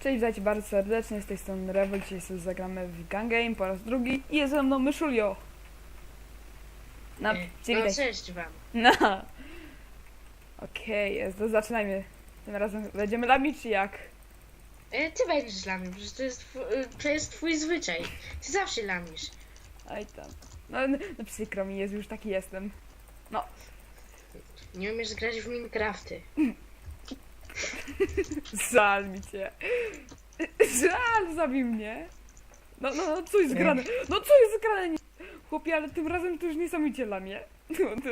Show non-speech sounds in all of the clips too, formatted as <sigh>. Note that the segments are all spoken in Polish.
Cześć, witajcie bardzo serdecznie, z tej strony Revel, dzisiaj sobie zagramy w Gun Game po raz drugi i jest ze mną Myszulio. Na, No witaj. cześć wam. <laughs> No. Okej, jest, to zaczynajmy. Tym razem będziemy lami czy jak? E, ty będziesz lamił, przecież to jest, e, to jest twój zwyczaj. Ty zawsze lamisz. Aj tam. No, no, no przykro mi jest, już taki jestem. Nie umiesz grać w Minecrafty. <laughs> <laughs> Żal mi cię. Żal, zabił mnie. No, no, no, co jest grane? No, co jest grane? Nie- Chłopie, ale tym razem to już niesamowicie lamie. <laughs> No, to,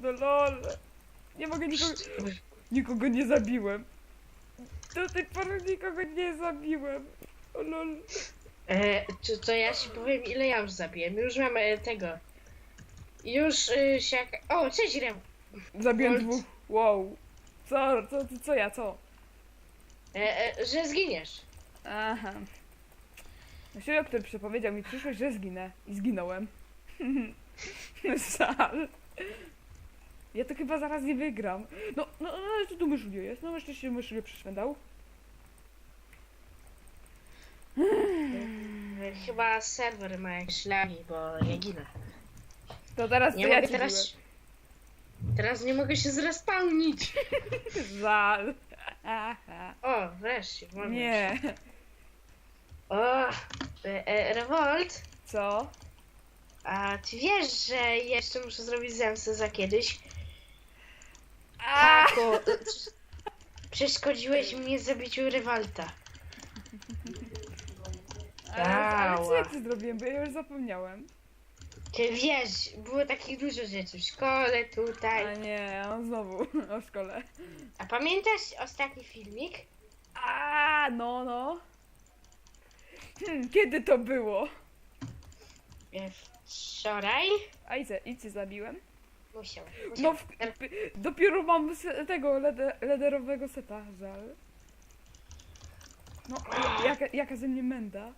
no lol. Nie mogę nikogo... Nikogo nie zabiłem. Do tej pory nikogo nie zabiłem. O lol. E, to, to ja ci powiem ile ja już zabiłem. Już mam e, tego. Już e, się... jak- O, cześć Rem. Zabiłem Volt. dwóch. Wow. Co, co, co, co ja, co? E, e, że zginiesz. Aha. Siłek, który przepowiedział mi przyszłość, że zginę. I zginąłem. <laughs> Żal. Ja to chyba zaraz nie wygram. No, no, no, ale co tu myszulio jest? No, jeszcze się myszulio przyszwędał. Chyba serwer ma jakieś lagi, bo ja ginę. To teraz Nie to ja mogę ci teraz... Teraz nie mogę się zrespawnić. <laughs> Żal. <laughs> O, wreszcie. mogę. Nie. O, e, e, Revolt. Co? A ty wiesz, że jeszcze muszę zrobić zemstę za kiedyś? A! Tako, y, <laughs> przeszkodziłeś mnie w zabiciu Rewalta. Ale, ale co ja Dała. ci zrobiłem, bo ja już zapomniałem. Ty wiesz, było takich dużo rzeczy w szkole, A tutaj. nie, on znowu <laughs> o szkole. A pamiętasz ostatni filmik? A, no, no. Hmm, kiedy to było? E, Wczoraj? A i co, i cię zabiłem? Musiałem. No, w, p- dopiero mam se, tego lede, lederowego seta, żal. No, jaka, jaka ze mnie menda.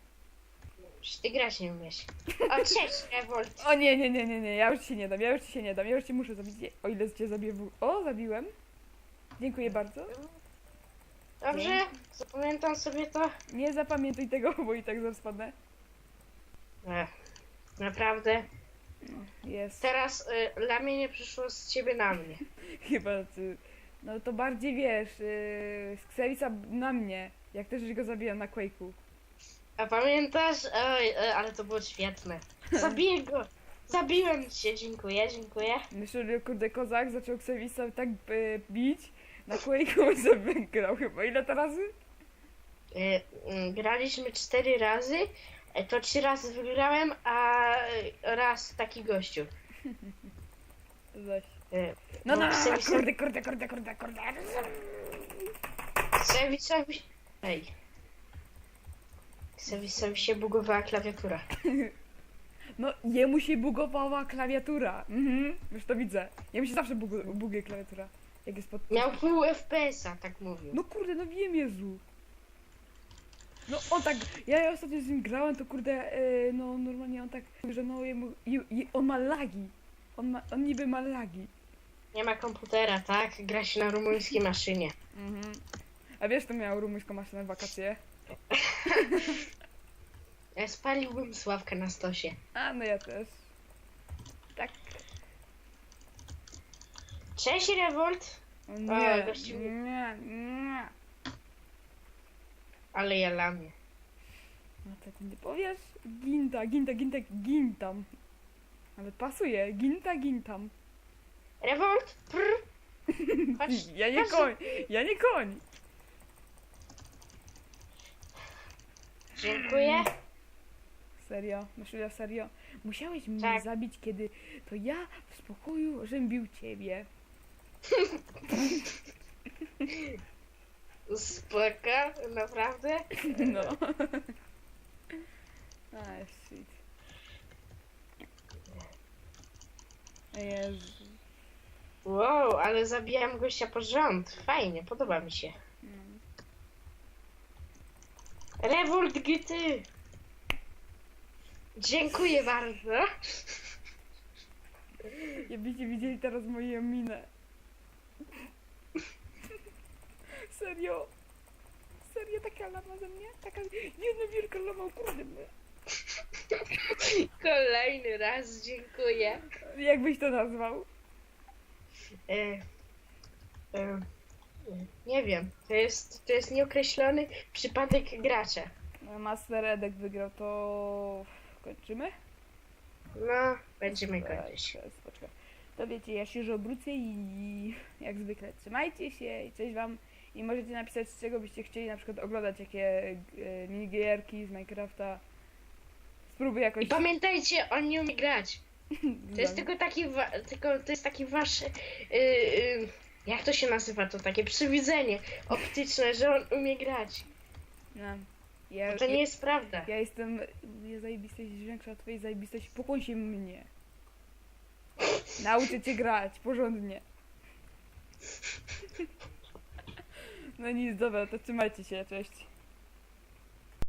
Przecież Ty grać nie umiesz. O, cześć, Revolt. O nie, nie, nie, nie, nie, ja już ci nie dam, ja już ci się nie dam, ja już ci muszę zabić, o ile cię zabiję w... O, zabiłem. Dziękuję bardzo. Dobrze? Zapamiętam sobie to? Nie zapamiętuj tego, <laughs> bo i tak zaraz spadnę. E, naprawdę? Jest. Teraz y, lamienie przyszło z ciebie na mnie. <laughs> Chyba ty. No to bardziej wiesz, yy, Sksewica na mnie, jak też go zabiłem na Quake'u. A pamiętasz? Oj, e, ale to było świetne. Zabiję go! Zabiłem cię, dziękuję, dziękuję. Myślę, że kurde kozak zaczął Ksewica tak y, bić na Quake'u, <laughs> że wygrał chyba. Ile to razy? E, mm, Graliśmy cztery razy, e, to trzy razy wygrałem, a e, raz taki gościu. Zaś. E, No, no, no, kurde, kurde, kurde, kurde, kurde. Ksewicowi... Ej. Ksewicowi się bugowała klawiatura. <laughs> No, jemu się bugowała klawiatura. Mhm, już to widzę. Jemu się zawsze bugu, buguje klawiatura. Jak jest pod... Miał pół FPS-a, tak mówił. No kurde, no wiem, Jezu. No on tak, ja ostatnio z nim grałem, to kurde, e, no normalnie on tak, że no jemu, je, je, on ma lagi. On, ma, on niby ma lagi. Nie ma komputera, tak? Gra się na rumuńskiej maszynie. Mhm. A wiesz, to miał rumuńską maszynę w wakacje? <laughs> Ja spaliłbym Sławkę na stosie. A, no ja też. Tak. Cześć, A, nie, gościu. nie, nie. Ale ja lamię. No ty nie powiesz? Ginta, ginta, ginta, gintam. Ale pasuje, ginta, gintam. Revolt! Prr. <laughs> Chodź, Ja nie chodź. koń, ja nie koń. Dziękuję. Serio, myślę, serio. Musiałeś mnie Tak. zabić, kiedy to ja w spokoju żem bił ciebie. Spoko, naprawdę? No. <laughs> A, shit. Jezu. Wow, ale zabijam gościa pod rząd. Fajnie, podoba mi się. No. Revolt GT! Dziękuję bardzo. Jakbyście widzieli teraz moją minę. Serio. Serio, taka lama ze mnie? Taka jedna wielka lama, kurde. no. Kolejny raz dziękuję. Jak byś to nazwał? E, e, nie wiem, to jest, to jest nieokreślony przypadek gracza. No, Master Edek wygrał, to kończymy? No, będziemy kończyć. To wiecie, ja się już obrócę i jak zwykle trzymajcie się i cześć wam. I możecie napisać, z czego byście chcieli na przykład oglądać, jakie e, minigierki z Minecrafta. Spróbuję jakoś... I pamiętajcie, on nie umie grać. <laughs> To jest tylko taki, wa- tylko to jest taki wasz, y, y, jak to się nazywa, to takie przywidzenie optyczne, że on umie grać. No. Ja, to nie jest prawda. ja jestem... Ja zajebistość większa od twojej zajebistości. Pokłoń się mnie. Nauczę cię grać porządnie. <laughs> No nic, dobra, to trzymajcie się, cześć.